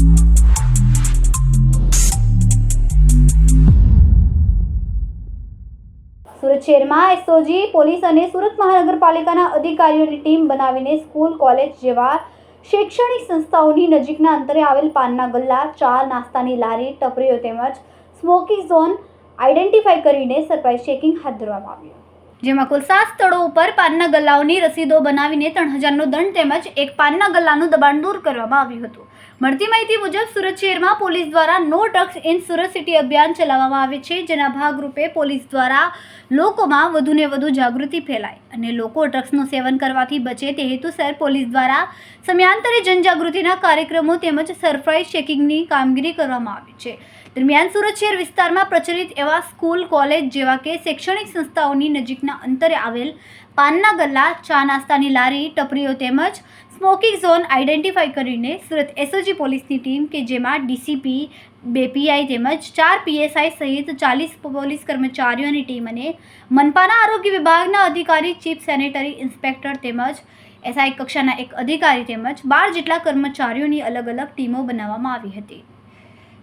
સુરત શહેરમાં SOG police અને સુરત મહાનગરપાલિકાના અધિકારીઓની ટીમ બનાવીને સ્કૂલ, કોલેજ જેવા શૈક્ષણિક સંસ્થાઓની નજીકના અંતરે આવેલ પાનના ગલ્લા, ચા નાસ્તાની લારી, ટપરીઓ તેમજ સ્મોકી ઝોન આઈડેન્ટિફાઈ કરીને સરપ્રાઇઝ ચેકિંગ હાથ ધરવામાં આવ્યું. જેમાં કુલ સાત સ્થળો ઉપર પાનના ગલ્લાઓની રસીદો બનાવીને ત્રણ હજારનો દંડ તેમજ એક પાનના ગલ્લાનું દબાણ દૂર કરવામાં આવ્યું હતું. મળતી માહિતી મુજબ સુરત શહેરમાં પોલીસ દ્વારા no drugs in Surat city અભિયાન ચલાવવામાં આવે છે, જેના ભાગરૂપે પોલીસ દ્વારા લોકોમાં વધુને વધુ જાગૃતિ ફેલાય અને લોકો ડ્રગ્સનું સેવન કરવાથી બચે તે હેતુસર પોલીસ દ્વારા સમયાંતરે જનજાગૃતિના કાર્યક્રમો તેમજ સરપ્રાઇઝ ચેકિંગની કામગીરી કરવામાં આવી છે. દરમિયાન સુરત શહેર વિસ્તારમાં પ્રચલિત એવા સ્કૂલ, કોલેજ જેવા કે શૈક્ષણિક સંસ્થાઓની નજીકના અંતરે આવેલ પાનના ગલ્લા, ચા નાસ્તાની લારી, ટપરીઓ તેમજ સ્મોકિંગ ઝોન આઈડેન્ટિફાઈ કરીને સુરત એસઓજી પોલીસની ટીમ કે જેમાં ડીસીપી, બે પીઆઈ તેમજ ચાર પીએસઆઈ સહિત ચાલીસ પોલીસ કર્મચારીઓની ટીમ અને મનપાના આરોગ્ય વિભાગના અધિકારી, ચીફ સેનેટરી ઇન્સ્પેક્ટર તેમજ એસઆઈ કક્ષાના એક અધિકારી તેમજ બાર જેટલા કર્મચારીઓની અલગ અલગ ટીમો બનાવવામાં આવી હતી.